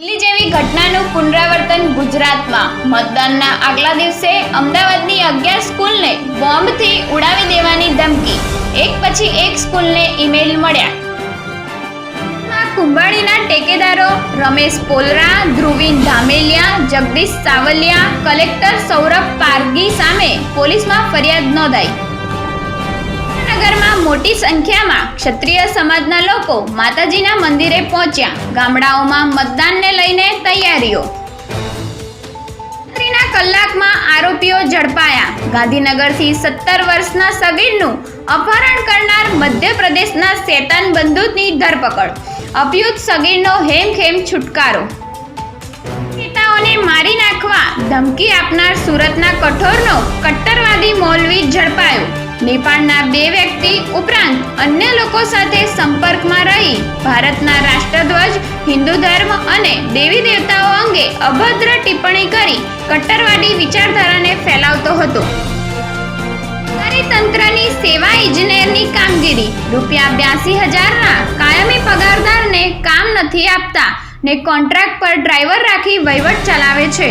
દિલ્હી જેવી ઘટનાનું પુનરાવર્તન ગુજરાતમાં. મતદાનના આગલા દિવસે અમદાવાદની અગિયાર સ્કૂલને બોમ્બથી ઉડાવી દેવાની ધમકી. એક પછી એક સ્કૂલને ઈમેલ મળ્યા. કુંભાણીના ટેકેદારો રમેશ પોલરા, ધ્રુવીન ધામેલિયા, જગદીશ સાવલિયા, કલેક્ટર સૌરભ પારગી સામે પોલીસમાં ફરિયાદ નોંધાઈ. મોટી સંખ્યામાં ક્ષત્રિય સમાજના લોકો માતાજીના મંદિરે પહોંચ્યા. ગામડાઓમાં મતદાનને લઈને તૈયારીઓ. કલાકમાં આરોપીઓ ઝડપાયા. ગાંધીનગરથી સત્તર વર્ષના સગીરનું અપહરણ કરનાર મધ્યપ્રદેશના શેતાન બંદૂકની ધરપકડ. અપયુત સગીરનો હેમખેમ છુટકારો. નેતાઓને મારી નાખવા ધમકી આપનાર સુરતના કઠોરનો કટ્ટરવાદી મૌલવી ઝડપાયો. નેપાળના બે વ્યક્તિ ઉપરાંત અન્ય લોકો સાથે સંપર્કમાં રહી ભારતના રાષ્ટ્રધ્વજ, હિન્દુ ધર્મ અને દેવી દેવતાઓ અંગે અભદ્ર ટિપ્પણી કરી કટ્ટરવાદી વિચારધારાને ફેલાવતો હતો. તંત્રની સેવા ઇજનેરની કામગીરી રૂપિયા બ્યાસી હજારના કાયમી પગારદારને કામ નથી આપતા ને કોન્ટ્રાક્ટ પર ડ્રાઈવર રાખી વહીવટ ચલાવે છે.